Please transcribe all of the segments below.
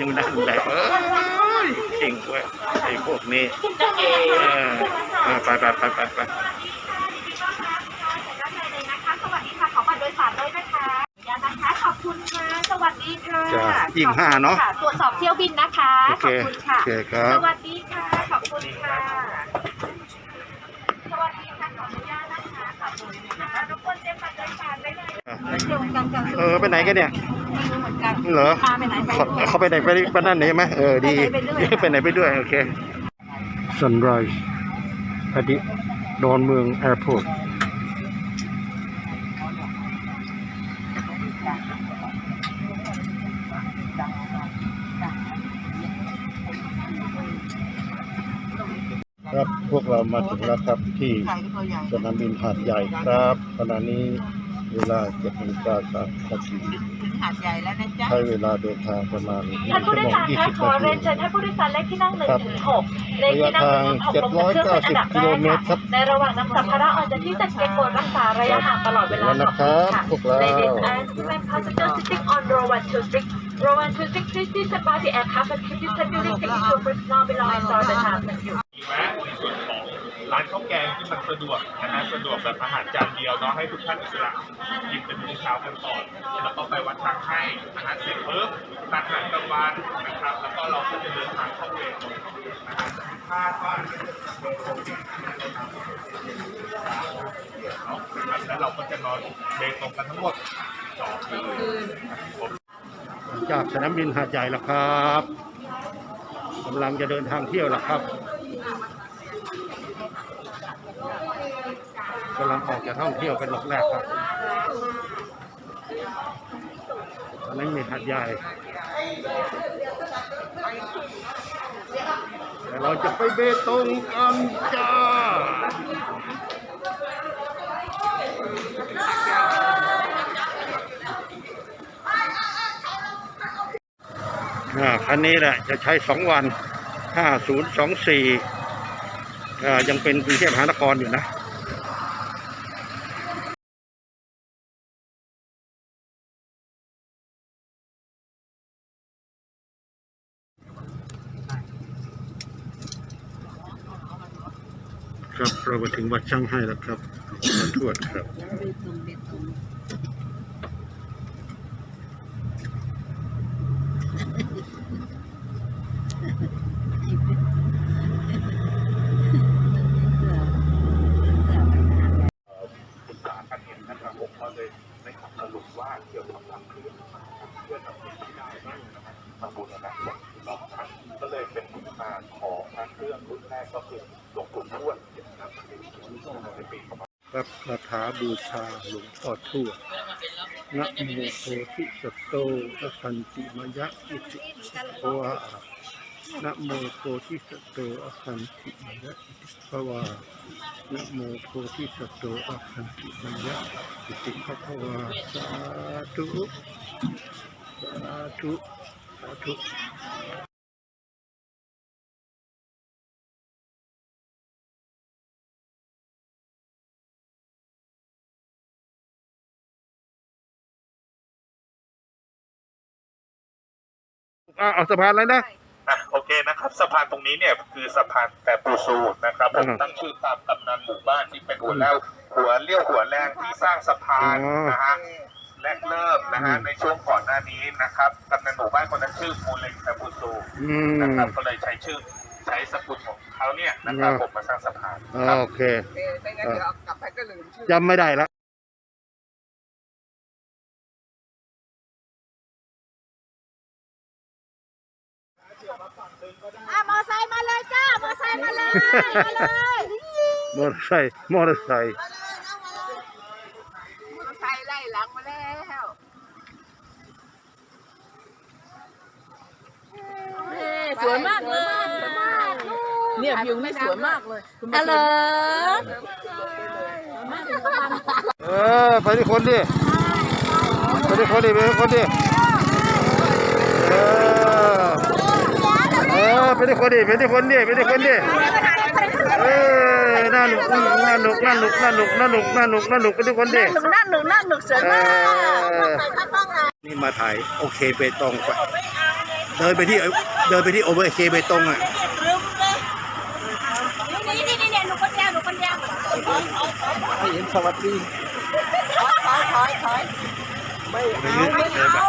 ยังนั่งแบบเอ้ยเก่งเว้ยไอ้พวกนี้เออเออไปไปไปไปไปด้านในเลยนะคะสวัสดีค่ะขอบัตรโดยสารด้วยนะคะขออนุญาตนะคะขอบคุณค่ะสวัสดีค่ะจ้ะยี่สิบห้าเนาะขอบคุณค่ตรวจสอบเที่ยวบินนะคะโอขเคอบคุณค่ะโอเคครับสวัสดีค่ะ ขอบคุณค่ะ สวัสดีค่ะ ขออนุญาตนะคะ ขอบคุณค่ะทุกคนเตรียมบัตรโดยสารได้เลยเออ ไปไหนกันเนี่ยไม่รู้ เหมือนกันเหรอพาไปไหนไปเขาเขาไปไหนไปไปนั่นไหนไหมเออดีไปไหนไปด้วยโอเค Sunrise อดีดอนเมืองแอร์พอร์ตครับพวกเรามาถึงแล้วครับที่สนามบินหาดใหญ่ครับขณะนี้เวลาเจ็ดนาฬิกาสามนาทีถึง หาดใหญ่แล้วนะจ๊ะ ใช้เวลาเดินทางประมาณท่านผู้โดยสารยี่คะสิบขอนาเรียนทีเชิญท่านผู้โดยสารเลขที่นั่งหนึ่งครับถึงหกเลขที่นั่งหนึ่งถึงหกลงจากเครื่องเป็นอันดับแรกระยะทาง790กิโลเมตรครัค่ะบในระหว่างนำสัมภาระออกจากที่จัดเก็บกดรักษาระยะห่างตลอดเวลาแล้วนะครับค่ะพวกเรา Ladies and gentlemen passengers sitting on row 126 row 126 please disembark the aircraft and keep your duty taking your personal belongings or the time ร้านข้าวแกงที่มันสะดวกนะฮะสะดวกแบบอาหารจานเดียวเนาะให้ทุกท่านอิสระหยิบเป็นมื้อเช้ากันก่อนแล้วก็ไปวัดทางให้อาหารเสร็จปุ๊บตัดอาหารกลางวันนะครับ แล้วก็เราก็จะเดินทางเข้าเวรนะฮะคาดว่าจะโดนโควิดนะครับแล้วเราก็จะนอนเบรตรงกันทั้งหมดสองคืนผมจากสนามบินหาดใหญ่แล้วครับกำลังจะเดินทางเที่ยวแล้วครับ กำลังออกจากท่องเที่ยวเป็นหลักแรกครับสนามบินหาดใหญ่แต่เราจะไปเบตงกันจ้าอันนี้แหละจะใช้สองวันห้าศูน ยังเป็นกรุงเทพมหานครอยู่นะครับเรามาถึงวัดช่างให้แล้วครับทวดครับ ปรึกษากันเห็นนะครับผมก็เลยได้ขับสรุปว่าเกี่ยวกับทางเครื่องเพื่อทำเป็นที่ได้บ้างนะครับทำบุญนะส่วนที่เราทำก็เลยเป็นที่มาของพระเครื่องรุ่นแรกก็คือหลวงปู่ทวดนะครับในปีประมาณ ครับคาถา บูชาหลวงพ่อทวดนะโมโพธิสัตว์โตอะคันติมยะอิติภวานะโมโพธิสัตว์โตอะคันติมยะอิติภวานะโมโพธิสัตว์โตอะคันติมยะอิติภวาสาธุสาธุสาธุ อะเอาสะพานแล้วนะ อะโอเคนะครับสะพานตรงนี้เนี่ยคือสะพานแต่ปูซูนะครับผมอืมตั้งชื่อตามกำนันหมู่บ้านที่เป็นหัวแล้วหัวเลี้ยวหัวแรงที่สร้างสะพานอ๋อนะฮะแรกเริ่มนะฮะอืม ในช่วงก่อนหน้านี้นะครับกำนันหมู่บ้านคนนั้นชื่อมูเล็งแต่ปูซูอืมนะครับก็เลยใช้ชื่อใช้สกุลของเขาเนี่ยนะครับอืม ผมมาสร้างสะพานครับ โอเค เออไม่งั้นเดี๋ยวเอากลับไปก็ลืมชื่อ จำไม่ได้แล้ว มอไซค์มาเลยมาเลยมอเตอร์ไซค์มอเตอร์ไซค์มอเตอร์ไซค์ไล่หลังมาแล้วสวยมากเลยเนี่ยวิวนี่สวยมากเลยคุณฮัลโหลเออไปที่คนดิไปที่คนดิไปที่คนดิเออ เออไปที่คนดิไปที่คนดิไปที่คนดิเออน่าหนุกน่าหนุกน่าหนุกน่าหนุกน่าหนุกน่าหนุกน่าหนุกไปที่คนดิหนุกนั่งหนุกนั่งหนุกเสือเอมากอนี่มาถ่ายโอเคเปตองไปเดินไปที่เดินไปที่โอเวอร์เคเบตงอะนี่นี่นี่หนูคนเดียวหนูคนเดียวให้เห็นสวัสดีถอยถอยถอยไม่เอาไม่เอา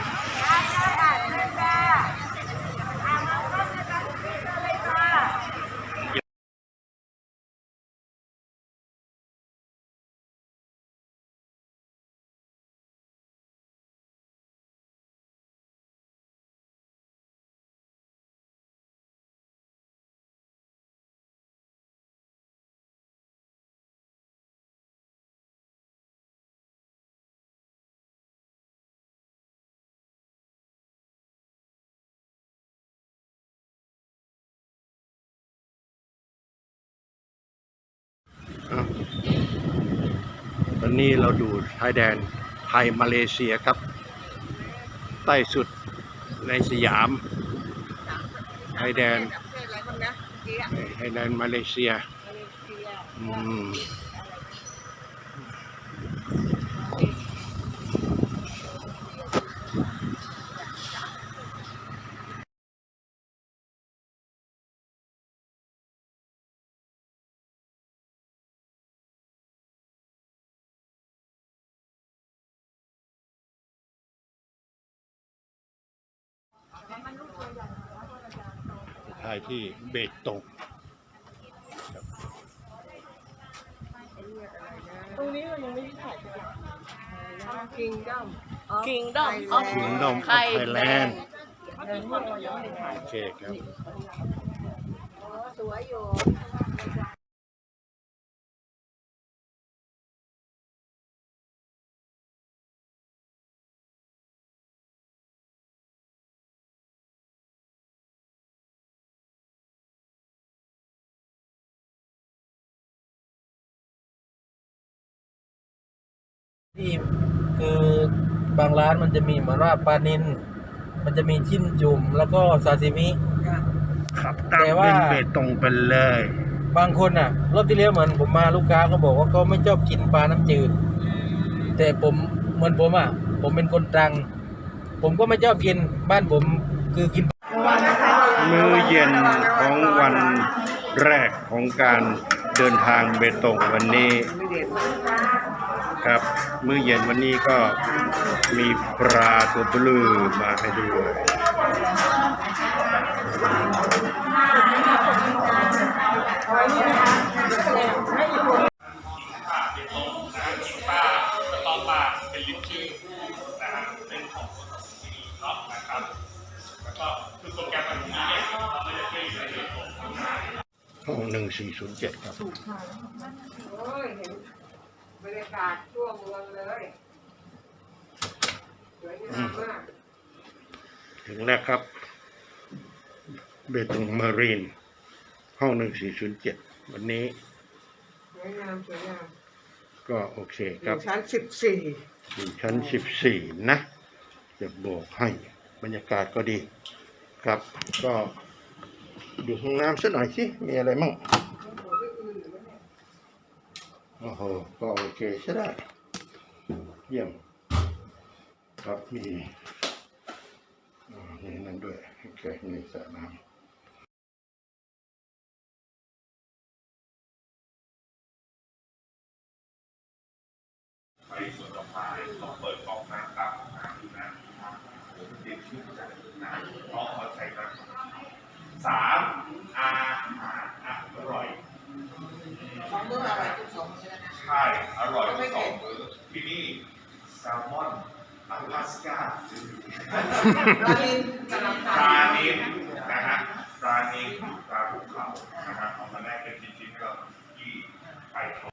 ตอนนี้เราดูชายแดนไทยมาเลเซียครับ ใต้สุดในสยามชายแดนประเทศอะไรบ้างนะเมื่อกี้อะชายแดนมาเลเซียมาเลเซียอืม ถ่ายที่เบตงตรงนี้มันยังไม่ได้ถ่ายใช่ไหมคิงดอม Kingdom of ถึงนมไทยแลนด์โอเคครับ สวยอยู่ ที่คือบางร้านมันจะมีเหมือนว่าปลานินมันจะมีชิ้นจุ่มแล้วก็ซาซิมิ ครับแต่ตามว่า เป็นเบตงไปเลย บางคนอะ รอบที่แล้วเหมือนผมมาลูกค้าก็บอกว่าเขาไม่ชอบกินปลาน้ำจืด แต่ผมเหมือนผมอะ ผมเป็นคนตรัง ผมก็ไม่ชอบกินบ้านผมคือกิน มื้อเย็นของวันแรกของการ เดินทางเบตงวันนี้ครับมื้อเย็นวันนี้ก็มีปลาตัวบลือมาให้ด้วย ห้องหนึ่งสี่ศูนย์เจ็ดครับ โอ้ยเห็นบรรยากาศทั่วเมืองเลยสวยงามมากถึงแล้วครับ เบตงมารีน ห้องหนึ่งสี่ศูนย์เจ็ดวันนี้สวยงามสวยงามก็โอเคอครับยู่ชั้นสิบสี่อยู่ชั้นสิบสี่นะ จะบอกให้บรรยากาศก็ดี ครับ ก็ ดูห้องน้ำสักหน่อยสิมีอะไรมั่งโอ้โหก็โอเคใช่ได้ เยี่ยม ครับมีอ่ามีนั่นด้วยโอเคมีสระน้ำไปสวนดอกไม้ สก้าปลานินกะหล่ำปปลาลานิลนะฮะปลานิลปลาภูเขานะฮะเอามาแลกเป็นชิ้นๆก็ที่ไปชม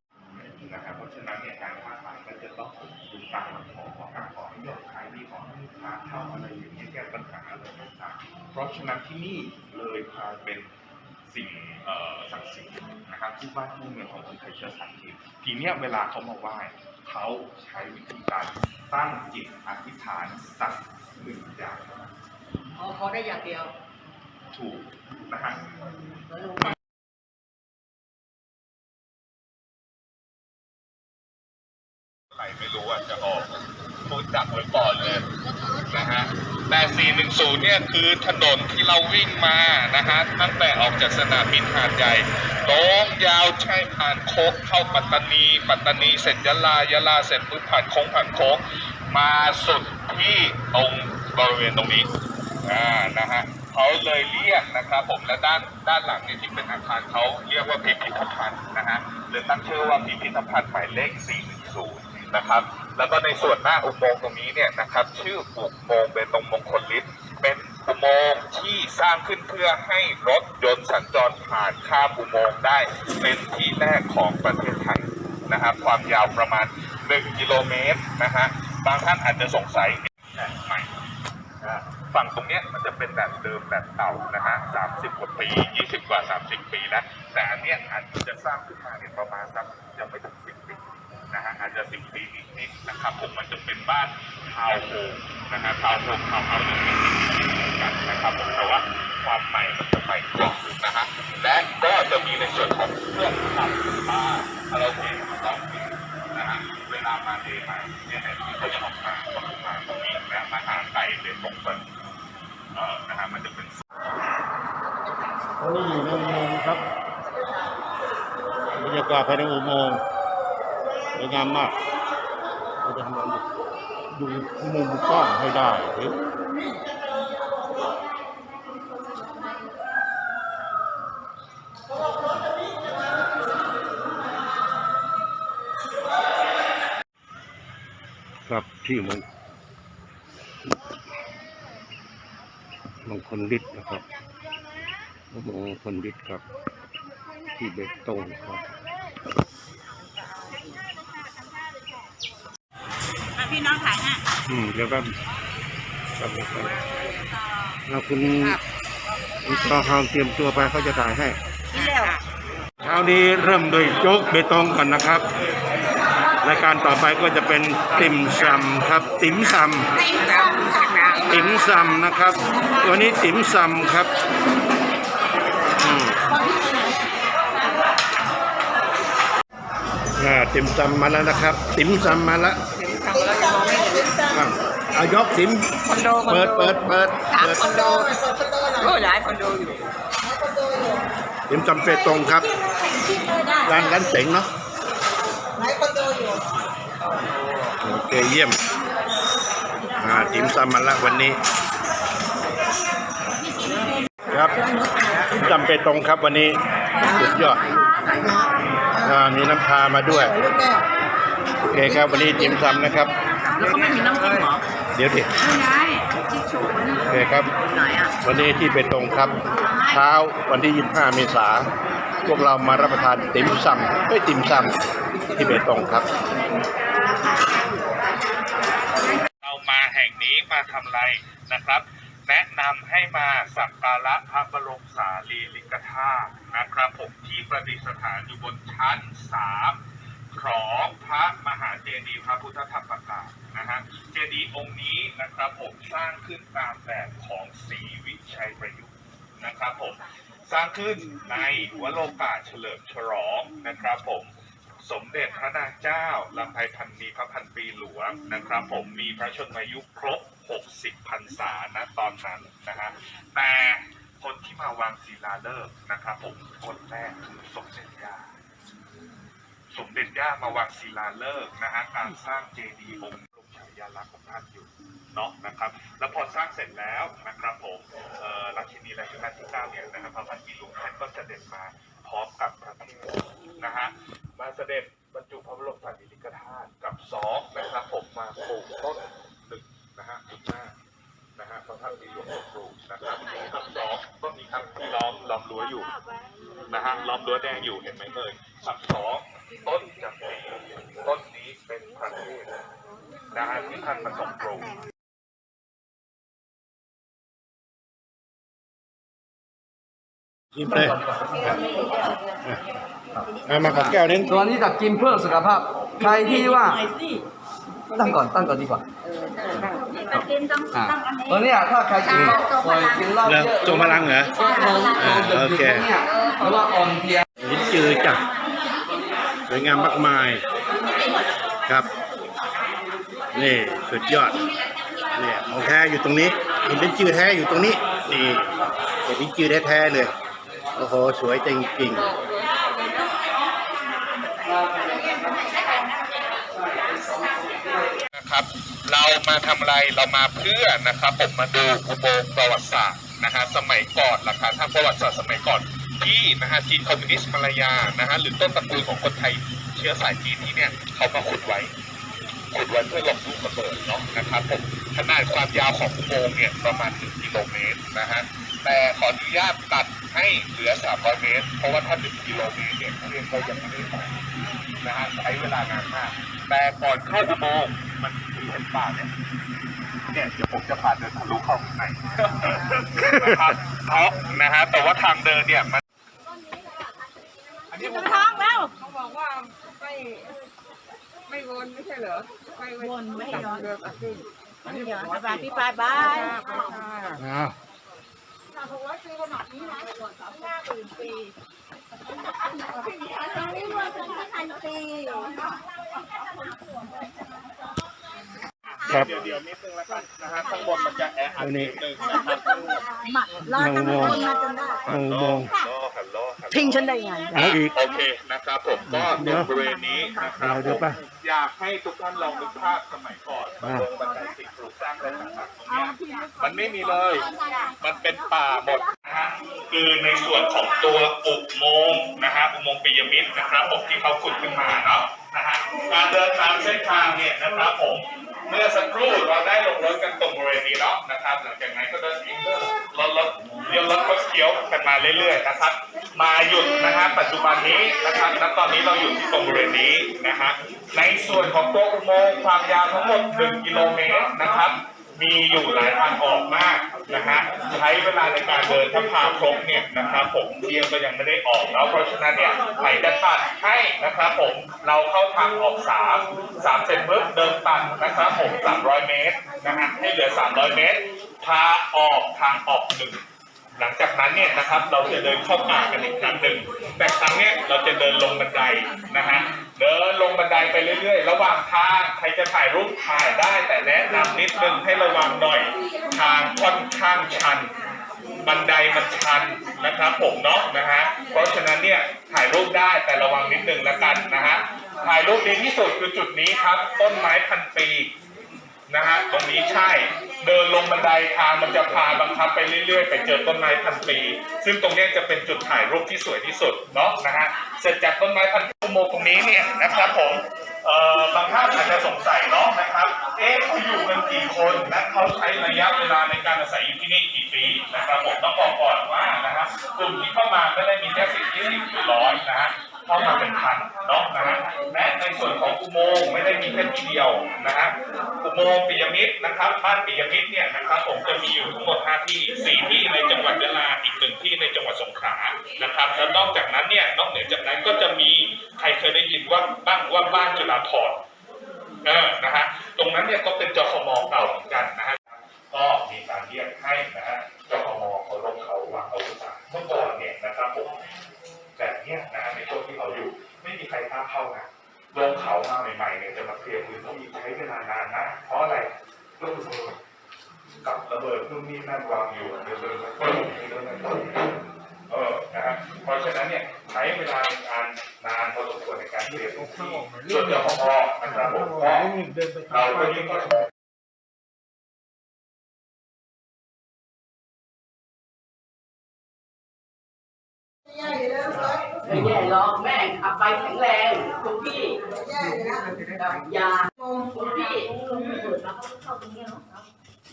นะครับเพราะฉะนั้นเนี่ยการค้าขายก็จะต้องดูตามมันของของการขอให้ยอดขายดีของลูกค้าเข้าอะไรอย่างนี้ยแก้ปัญหาอะไรต่างๆเพราะฉะนั้นที่นี่เลยพาเป็น สิ่งเอ่อศักดิ์สิทธิ์นะครับคู่บ้านคู่เมืองของคนไทยเชื้อสายจีนทีเนี้ยเวลาเขามาไหว้เขาใช้วิธีการตั้งจิตอธิษฐานสักหนึ่งอย่างอ๋อขอได้อย่างเดียว ถูกนะฮะไหลไม่รู้อะจะออกพูดจับไว้ก่อนเลยนะฮะ แต่ 410 เนี่ยคือถนนที่เราวิ่งมานะฮะตั้งแต่ออกจากสนามบินหาดใหญ่ตรงยาวใช่ผ่านโค้งเข้าปัตตานี ปัตตานีเสร็จยะลายะลาเสร็จปุ๊บผ่านโค้งผ่านโค้งมาสุดที่ตรงบริเวณตรงนี้อ่านะฮะเขาเลยเรียกนะครับผมและด้านด้านหลังเนี่ยที่เป็นอาคารเขาเรียกว่าพิพิธภัณฑ์นะฮะหรือตั้งชื่อว่าพิพิธภัณฑ์หมายเลข 410 นะครับ แล้วก็ในส่วนหน้าอุโมงค์ตรงนี้เนี่ยนะครับ ชื่ออุโมงค์เบตงมงคลฤทธิ์เป็นอุโมงค์ที่สร้างขึ้นเพื่อให้รถยนต์สัญจรผ่านข้ามอุโมงค์ได้ เป็นที่แรกของประเทศไทยนะครับ ความยาวประมาณ 1 กิโลเมตรนะฮะบางท่านอาจจะสงสัยแบบใหม่ฝั่งตรงนี้มันจะเป็นแบบเดิมแบบเก่านะฮะ30กว่าปี 20 กว่า 30 ปีแล้ว แต่อันเนี้ยอาจจะสร้างขึ้นมาเนี่ยประมาณสักยังไม่ถึง10 ปีนะฮะอาจจะ 10 ปี นิดๆนะครับผมมันจะเป็นบ้านทาวน์โฮมนะฮะทาวน์โฮมทาวน์เฮาส์หนึ่งนกันนะครับผมแต่ว่าความใหม่มันจะใหม่กว่านะฮะและก็จะมีในส่วนของเครื่องทำบ้านคาราโอเกะต้องมีนะฮะเวลามาเดย์มาเนี่ยนที่เขาจะออกมาก็คือมาตรงนี้นะมาหาไก่เด็ดตรงเปิเอ่อนะฮะมันจะเป็นตอนนี้อยู่ในอุโมงค์ครับบรรยากาศภายในอุโมงค์สวยงามมาก เราจะทำอะไรดูมุมกล้องให้ได้ครับที่มงมงคลฤทธิ์นะครับโอ้โหคนดิดครับ ที่เบตงครับ พี่น้องถ่ายให้อืมเดี๋ยวก็ครับครับแล้วคุณคุณต่อทางเตรียมตัวไปเขาจะถ่ายให้นี่เร็วเช้านี้เริ่มโดยโจ๊กเบตงก่อนนะครับรายการต่อไปก็จะเป็นติ่มซำครับ ติ๋มซำติ่มซำค่ะติ๋มซำนะครับ ตัวนี้ติ๋มซำครับอืมอ่าติ๋มซำมาแล้วนะครับ ติ๋มซำมาแล้ว อะอายกติ๋มคอนโดคอนเปิดเปิดเปิดสามเปิดคอนโดโอ้หลายคอนโดอยู่ติ๋มซำเปตงครับร้านร้านเจ๋งเนาะโอเคเยี่ยมอ่าติ๋มซำมาล้ววันนี้ ครับจำเปตงครับวันนี้สุดยอดอ่ามีน้ำพามาด้วย โอเคครับวันนี้จิมซำนะครับ แล้วก็ไม่มีน้ำจิ้มเหรอเดี๋ยวดิไม่ไงจิ๊กโฉนโอเคครับ ไหนอะวันนี้ที่เปตงครับ เช้าวันที่ 25 เมษาพวกเรามารับประทานติ่มซำไม่ติ่มซำที่เปตงครับ เรามาแห่งนี้มาทำไรนะครับ แนะนำให้มาสักการะพระบรมสารีริกธาตุนะครับผมที่ประดิษฐานอยู่บนชั้นสาม ของพระมหาเจดีย์พระพุทธธรรมกานะฮะเจดีย์องค์นี้นะครับผมสร้างขึ้นตามแบบของศรีวิชัยประยุกต์นะครับผมสร้างขึ้นในวโรกาสเฉลิมฉลองนะครับผมสมเด็จพระนางเจ้าลำไพพันมีพระพันปีหลวงนะครับ ผมมีพระชนมายุครบ 60พรรษานะตอนนั้นนะฮะแต่คนที่มาวางศิลาฤกษ์นะครับผมคนแรกคือสมเด็จย่า สมเด็จย่ามาวางศิลาฤกษ์นะฮะการสร้างเจดีย์องค์ลงฉายาลักษณ์ของท่านอยู่เนาะนะครับ แล้วพอสร้างเสร็จแล้วนะครับผมราชินีรัชกาลที่เก้าเนี่ยนะครับพระพันปีหลวงท่านก็เสด็จมาพร้อมกับพระเทพนะฮะมาเสด็จบรรจุพระบรมสารีริกธาตุกับสองนะครับผมมาปลูกต้นหนึ่งนะฮะจุดหน้านะฮะพระพันปีหลวงปลูกนะครับกับสองต้นนี้ครับที่ล้อมล้อมรั้วอยู่นะฮะล้อมรั้วแดงอยู่เห็นไหมเอ่ยสับสอง ต้นจากนี้ต้นนี้เป็นพันธุ์เทศนะฮะที่ท่านมาส่งปลูกชิมเลยเอามาขอแก้วนึงตัวนี้จะกินเพื่อสุขภาพ ใครที่ว่า ตั้งก่อนตั้งก่อนดีกว่าตอนเนี้ยถ้าใครกินปล่อยกินเหล้าแล้วเยอะจงพลังเหรอก็ลงลงดึกโอๆเคพวกเนี่ยเพราะว่าอ่อนเพลียลิ้นจือจ้ะ สวยงามมากมายครับนี่สุดยอดเนี่ยของแท้อยู่ตรงนี้เห็นลิ้นจือแท้อยู่ตรงนี้นี่เห็นลิ้นจือแท้ๆเลยโอ้โหสวยจริงๆนะครับ เรามาทำอะไรเรามาเพื่อนะครับผมมาดูอุโมงค์ประวัติศาสตร์นะฮะสมัยก่อนหลักฐานทาประวัติศาสตร์สมัยก่อน ที่นะฮะจีนคอมมิวนิสต์มาลายานะฮะหรือต้นตระกูลของคนไทยเชื้อสายจีนที่เนี่ยเขามาขุดไว้ขุดไว้เพื่อลงลูกระเบิดเนาะนะครับผมขนาดความยาวของอุโมงค์เนี่ยประมาณ1กิโลเมตรนะฮะแต่ขออนุญาตตัดให้เหลือ 300 เมตร เพราะว่าถ้า1กิโลเมตรเนี่ยเรียนก็ยังไม่ได้ไปนะฮะใช้เวลานานมาก แต่ก่อนเข้าอุโมงค์มันมีเป็นป่าเนี่ยเนี่ยเดี๋ยวผมจะพาเดินทะลุเข้าข้างในนะครับเอานะฮะแต่ว่าทางเดินเนี่ยมัน อันนี้ผมท้องแล้วเขาบอกว่าไม่ไม่วนไม่ใช่เหรอไม่วนไม่ย้อนเดินอะขึ้นไม่ย้อนสบายพี่ปายบายไปค่ะอ้าวครับเดี๋ยวเดี๋ยวนิดนึงแล้วกันนะฮะข้างบนมันจะแออัดอันนี้นิดนึงนะครับรอจนคนมาจนได้เอาอุโมง ทิ้งฉันได้ไง เอาอีก โอเคนะครับผมก็เดี๋ตยวรงบริเวณนี้นะครับเอาเดี๋ยวผมป่ะอยากให้ทุกท่านลองนึกภาพสมัยก่อนอ่า ลงบันไดสิ่งปลูกสร้างอะไรต่างๆตรงเนี้ยมันไม่มีเลย มันเป็นป่าหมดนะฮะคือในส่วนของตัวอุโมงค์นะฮะอุโมงค์ปิยมิตรนะครับผมที่เขาขุดขึ้นมาเนาะนะฮะการเดินตามเส้นทางเนี่ยนะครับผมเมื่อสักครู่เราได้ลงรถกันตรงบริเวณนี้เนาะนะครับ หลังจากนั้นก็เดินอินเดอร์รถร ถเลี้ยวรถก็เคี้ยวกันมาเรื่อยๆนะครับ มาหยุดนะฮะปัจจุบันนี้นะครับณตอนนี้เราอยู่ที่ตรงบริเวณนี้นะฮะในส่วนของตัวอุโมงค์ความยาวทั้งหมด 1 กิโลเมตรนะครับมีอยู่หลายทางออกมากนะฮะใช้เวลาในการเดินถ้าพาครบเนี่ยนะครับผมเที่ยงก็ยังไม่ได้ออกแล้วเพราะฉะนั้นเนี่ยไหนจะตัดให้นะครับผมเราเข้าทางออกสามสามเสร็จปุ๊บเดินตัดนะครับผม300เมตรนะฮะให้เหลือ300เมตรพาออกทางออกหนึ่ง หลังจากนั้นเนี่ยนะครับเราจะเดินเข้าป่ากันอีกครั้งหนึ่งแต่ครั้งเนี้ยเราจะเดินลงบันไดนะฮะเดินลงบันไดไปเรื่อย ๆ ระหว่างทางใครจะถ่ายรูปถ่ายได้แต่แนะนำนิดนึงให้ระวังหน่อย ทางค่อนข้างชัน บันไดมันชันนะครับ ผมเนาะนะฮะเพราะฉะนั้นเนี่ยถ่ายรูปได้แต่ระวังนิดนึงแล้วกันนะฮะถ่ายรูปดีที่สุดคือจุดนี้ครับ ต้นไม้พันปี นะฮะตรงนี้ใช่ เดินลงบันไดทางมันจะพาบังคับไปเรื่อยๆ ไปเจอต้นไม้พันปี ซึ่งตรงนี้จะเป็นจุดถ่ายรูปที่สวยที่สุดเนาะนะฮะเสร็จจากต้นไม้พันปีโมตรงนี้เนี่ยนะครับผมเอ่อบางท่านอาจจะสงสัยเนาะนะครับ เอ๊ะเขาอยู่กันกี่คนและเขาใช้ระยะเวลาในการอาศัยอยู่ที่นี่กี่ปีนะครับผมต้องบอกก่อนว่านะครับกลุ่มที่เข้ามาไม่ได้มีแค่สิบยี่สิบหรือร้อยนะฮะ เข้ามาเป็นพันเนาะนะฮะและในส่วนของอุโมงค์ไม่ได้มีแค่ที่เดียวนะฮะอุโมงค์ปิยมิตรนะครับบ้านปิยมิตรเนี่ยนะครับผมจะมีอยู่ทั้งหมด5ที่4ที่ในจังหวัดยะลาอีกหนึ่งที่ในจังหวัดสงขลานะครับแล้วนอกจากนั้นเนี่ยนอกเหนือจากนั้นก็จะมีใครเคยได้ยินว่าบ้างว่าบ้านจุฬาภรณ์เออนะฮะตรงนั้นเนี่ยก็เป็นจคมเก่าเหมือนกันนะฮะก็มีการเรียกให้นะฮะ ใครกล้าเข้านะลงเขามาใหม่ๆเนี่ยจะมาเคลียร์พื้นต้องมีใช้เวลานานนะเพราะอะไรลูกระเบิดกับระเบิดนู่นนี่นั่นวางอยู่เดินเดินปึ้งเดินปึ้งเออนะฮะเพราะฉะนั้นเนี่ยใช้เวลาในการนานพอสมควรในการเคลียร์พื้นที่ส่วนเจ้าของพ่อนะครับผมก็เราก็ยิ่งก็ไม่แย่หรอกแม่ ขับไปแข็งแรงคุณพี่กับยาคุณพี่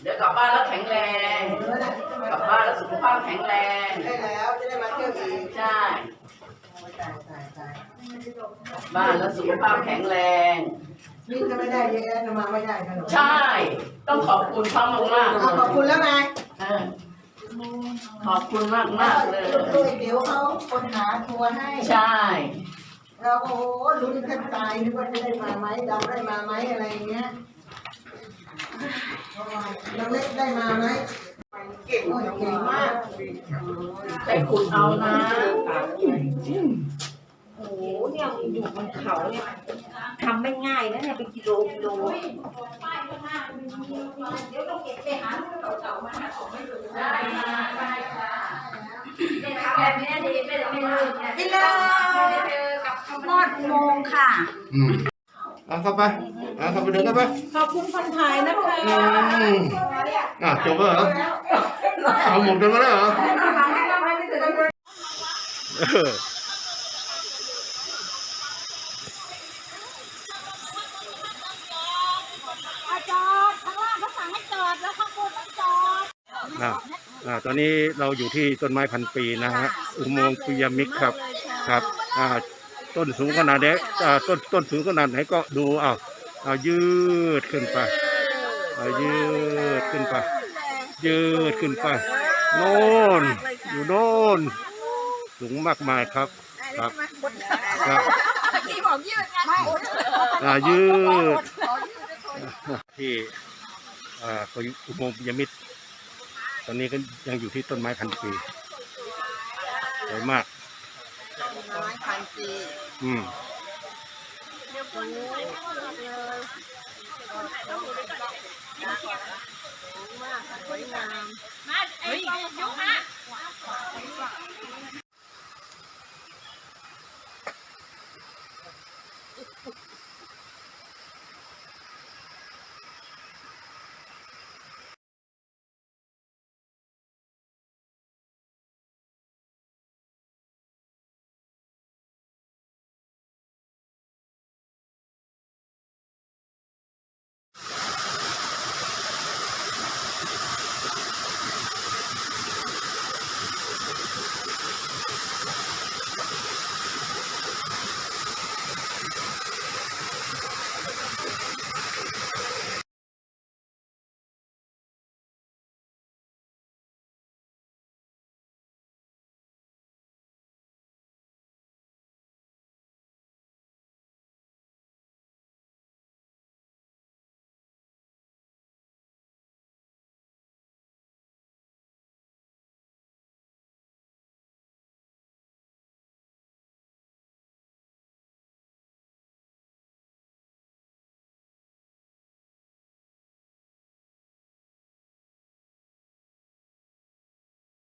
เดี๋ยวกลับบ้านแล้วแข็งแรง กลับบ้านแล้วสุขภาพแข็งแรงได้แล้วจะได้มาเที่ยวอีกใช่ตายตายตายกลับบ้านแล้วสุขภาพแข็งแรงนี่ก็ไม่ได้เยอะแยะจะมาไม่ได้ขนมใช่ ต้องขอบคุณเขามากมากๆเลเอาขอบยคุณแล้วไงเออขอบคุณมากมากๆเลยด้วยเดี๋ยวเขาคนหาทัวร์ให้ ใช่ เราก็โอ้ลุ้นแทบตายนึกว่าจะได้มาไหมดำได้มาไหมอะไรเงี้ยเราเล็กได้มาไหมเก่งมากไปขุดเอานะโอ้โเนี่ยันอยู่บนเขาเนี่ยทำไม่ง่ายนะเนี่ยเป็นกิโลกิโลเดี๋ยวต้องเก็บไปหาเก่าๆมาหาของไม่ถูกได้ เนี่ยนี่เลยนอดอุโมงค์ค่ะอืมเอาเข้าไปเอาเข้าไปเดินเข้าไปขอบคุณคนถ่ายนะคะอืมอะจบแล้วเหรอเอาหมดกันมาแล้วเหรอเออจอดข้างล่างเขาสั่งให้จอดแล้วข้างบนไม่จอดอะ อ่าตอนนี้เราอยู่ที่ต้นไม้พันปีนะฮะอุโมงค์ปิยมิตรครับครับอ่าต้นสูงขนาดไหนอ่าต้นต้นสูงขนาดไหนก็ดูเอาเอายืดขึ้นไปเอายืดขึ้นไป ยืดขึ้นไปโน่นอยู่โน่นสูงมากมายครับครับครับอ่ายืดที่อ่าอุโมงค์ปิยมิตร ตอนนี้ก็ยังอยู่ที่ต้นไม้พันปีสวยมากต้นไม้พันปีอืมมาเอ้ยยกมา